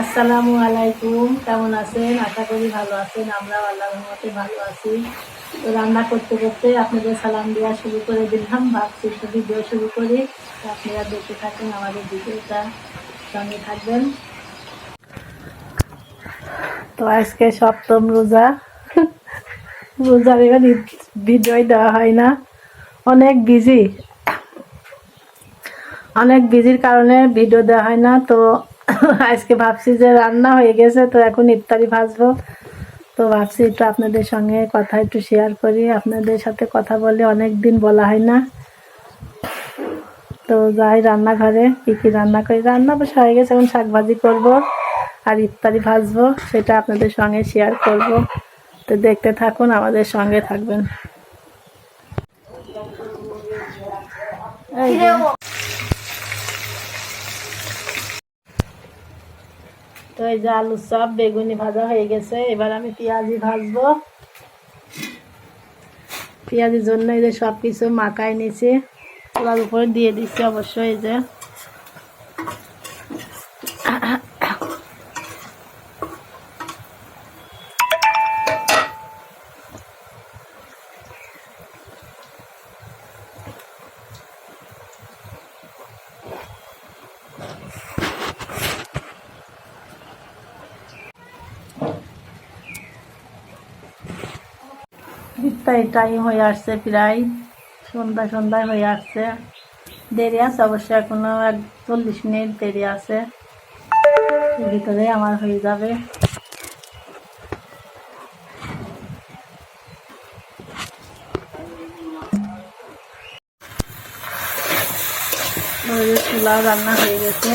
আসসালামু আলাইকুম। কেমন আছেন? আশা করি ভালো আছেন। আমরা আল্লাহ ভালো আছি। তো রান্না করতে করতে আপনাদের সালাম দেওয়া শুরু করে দিলাম। ভাবছি ভিডিও শুরু করি। আপনারা দেখতে থাকেন আমাদের ভিডিওটা সঙ্গে থাকবেন। তো আজকে সপ্তম রোজা। রোজার এবার ভিডিও দেওয়া হয় না। অনেক বিজি অনেক বিজির কারণে ভিডিও দেওয়া হয় না। তো আজকে ভাবছি যে রান্না হয়ে গেছে, তো এখন ইফতারি ভাজবো। তো ভাবছি একটু আপনাদের সঙ্গে কথা একটু শেয়ার করি। আপনাদের সাথে কথা বলে অনেক দিন বলা হয় না। তো যাই, রান্নাঘরে কী কী রান্না করি? রান্না বেশ হয়ে গেছে, এখন শাক ভাজি করব আর ইফতারি ভাজবো, সেটা আপনাদের সঙ্গে শেয়ার করব। তো দেখতে থাকুন, আমাদের সঙ্গে থাকবেন এই যে। তো এই যে আলু চপ বেগুনি ভাজা হয়ে গেছে। এবার আমি পেঁয়াজি ভাজবো। পেঁয়াজির জন্য এই যে সব কিছু মাখাই নিয়েছি। চুলার উপরে দিয়ে দিচ্ছি অবশ্যই এই যে ইফতারি টাইম হয়ে আসছে প্রায়, সন্ধ্যা সন্ধ্যায় হয়ে আসছে। দেরি আছে অবশ্য, এখনও এক চল্লিশ মিনিট দেরি আছে। ভিতরে আমার হয়ে যাবে। চুলা রান্না হয়ে গেছে।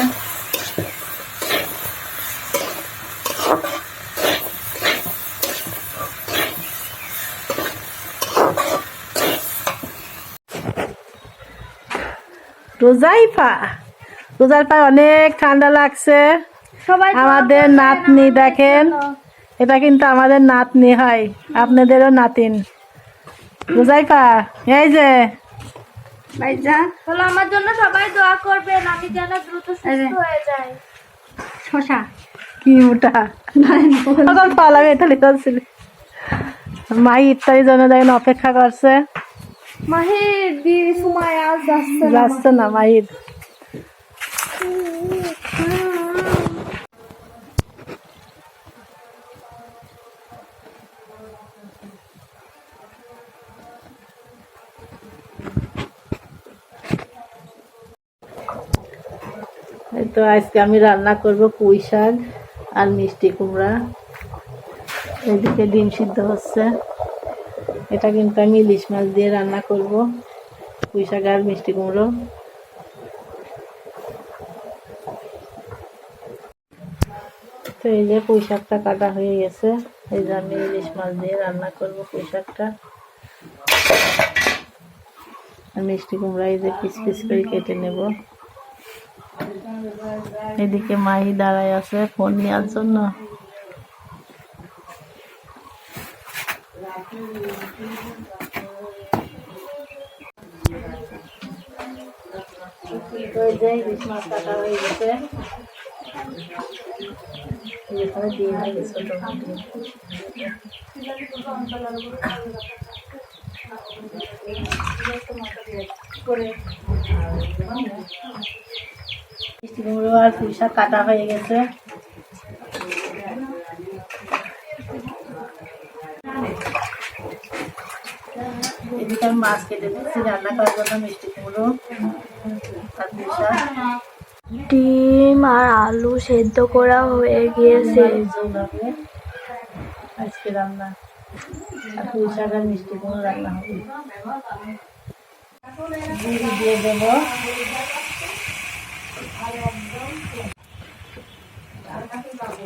রোজাই পা রোজার পায়ে অনেক ঠান্ডা লাগছে। আমাদের নাতনি দেখেন এটা কিন্তু আমাদের নাতনি হয় আপনাদেরও নাতিন। রোজাইফা এই যে। ভাইজান। হলো আমার জন্য সবাই দোয়া করবেন আমি যেন দ্রুত সুস্থ হয়ে যাই। শশা। কি মোটা। তখন পালাম ইতালি মাই ইত্যাদি জন্য দেখেন অপেক্ষা করছে। মাহির দি সময় আজ যাচ্ছে না যাচ্ছে না মাহির। এই তো আজকে আমি রান্না করব পুঁই শাক আর মিষ্টি কুমড়া। এদিকে ডিম সিদ্ধ হচ্ছে। এটা কিন্তু আমি ইলিশ মাছ দিয়ে রান্না করব। পুঁই শাক আর মিষ্টি কুমড়ো। তো এই যে পুঁই শাকটা কাটা হয়ে গেছে। এই যে আমি ইলিশ মাছ দিয়ে রান্না করব পুঁই শাকটা। আর মিষ্টি কুমড়া এই যে পিস পিস করে কেটে নেব। এদিকে মাহি দাঁড়ায় আছে ফোন নেওয়ার জন্য। কাটা হয়ে গেছে হয়ে গেছে আর কাটা হয়ে গেছে। মাছ কেটে দিচ্ছি রান্না করার জন্য মিষ্টি কুমড়ো ডিম আর আলু সেদ্ধ করা হয়ে গিয়েছে। আজকে রান্না আর শাক আর মিষ্টি কুমড়ো রান্না হবে। দিয়ে দেবো। পাবো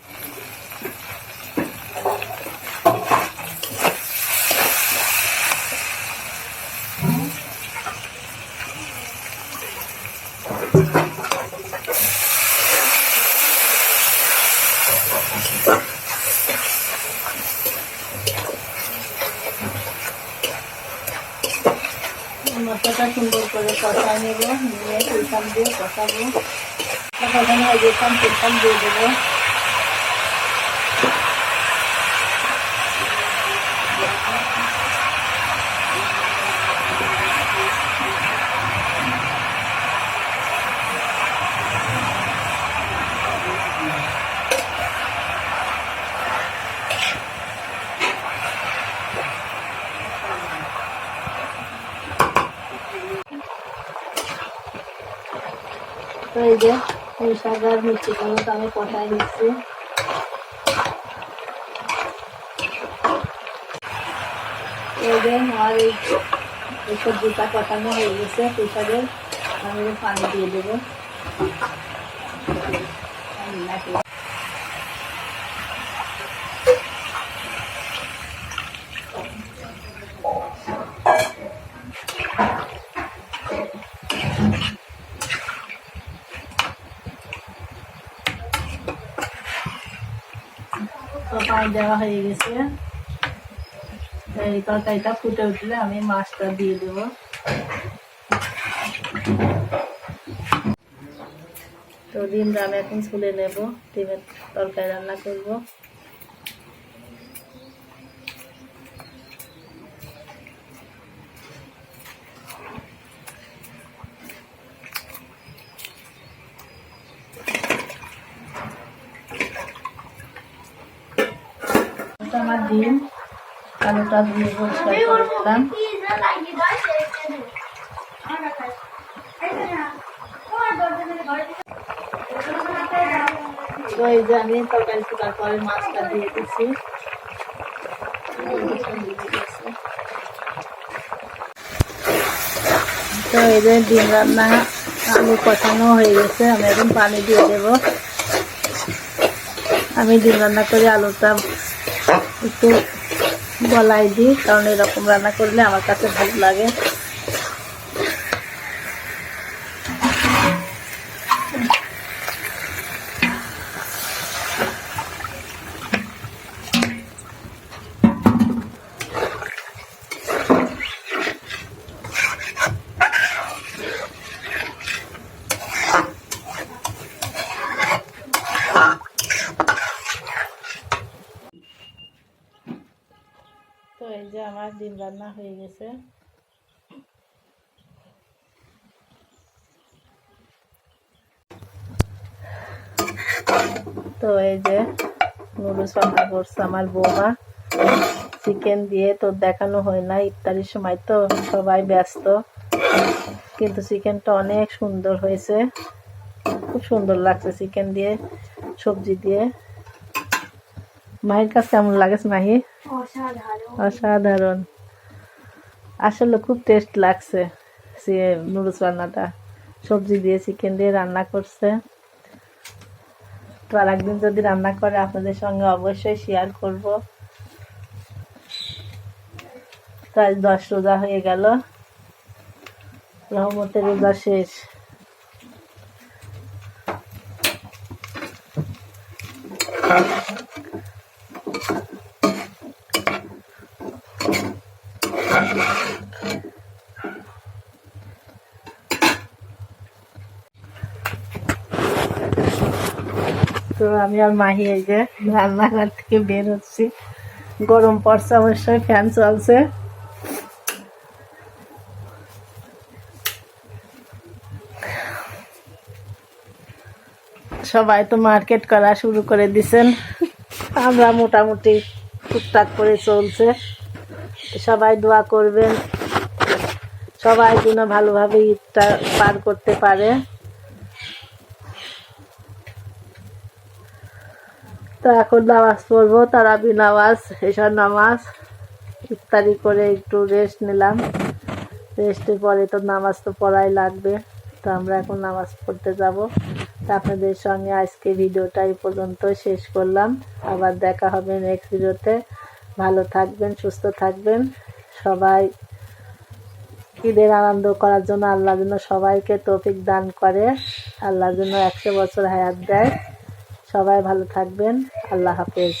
কষায় নেব নিয়ে তুলতাম দিয়ে কষাবো কষানো হয়ে যেতাম তুলতাম দিয়ে দেবো এই যে পুঁই শাক মিষ্টি টমেটো আমি কষাই নিচ্ছি। এই যে, আমার এই সবজিটা কষানো হয়ে গেছে পুঁই শাকের আমি পানি দিয়ে দেবো। পানি দেওয়া হয়ে গেছে। এই তরকারিটা ফুটে উঠলে আমি মাছটা দিয়ে দেব। তো ডিম আমি এখন ছুলে নেব। ডিমের তরকারি রান্না করব এটা আমার ডিম আলুটা ধুয়ে পরিষ্কার করে দিলাম। তো রান্না আলু কষানো হয়ে গেছে, আমি এখন পানি দিয়ে দেব। আমি ডিম রান্না করে আলুটা একটু বলাই দিই কারণ এরকম রান্না করলে আমার কাছে ভালো লাগে। তো এই যে আমার ডিম রান্না হয়ে গেছে। তো এই যে নুডলস রান্না করছে আমার বৌমা। চিকেন দিয়ে তো দেখানো হয় না, ইফতারির সময় তো সবাই ব্যস্ত। কিন্তু চিকেনটা অনেক সুন্দর হয়েছে। খুব সুন্দর লাগছে চিকেন দিয়ে, সবজি দিয়ে। মাহির কাছে কেমন লাগে মাহি? অসাধারণ। অসাধারণ। আসলে খুব টেস্ট লাগছে সে নুডলস রান্নাটা। সবজি দিয়ে চিকেন দিয়ে রান্না করছে। তো আর একদিন যদি রান্না করে আপনাদের সঙ্গে অবশ্যই শেয়ার করব। তো আজ দশ রোজা হয়ে গেল। রহমতের রোজা শেষ। তো আমি আর মাহি এই যে রান্নাঘর থেকে বের হচ্ছি। গরম পড়ছে অবশ্যই ফ্যান চলছে। সবাই তো মার্কেট করা শুরু করে দিছেন। আমরা মোটামুটি টুকটাক করে চলছে। সবাই দোয়া করবেন। সবাই যেন ভালোভাবে ঈদটা পার করতে পারে। তো এখন নামাজ পড়ব, তারাবি নামাজ এসব নামাজ। ইফতারি করে একটু রেস্ট নিলাম। রেস্টের পরে তো নামাজ তো পড়াই লাগবে। তো আমরা এখন নামাজ পড়তে যাব। তো আপনাদের সঙ্গে আজকে ভিডিওটা এই পর্যন্ত শেষ করলাম। আবার দেখা হবে নেক্সট ভিডিওতে ভালো থাকবেন, সুস্থ থাকবেন। সবাই ঈদের আনন্দ করার জন্য আল্লাহ যেন সবাইকে তৌফিক দান করে, আল্লাহ যেন একশো বছর হায়াত দেয়। সবাই ভালো থাকবেন, আল্লাহ হাফেজ।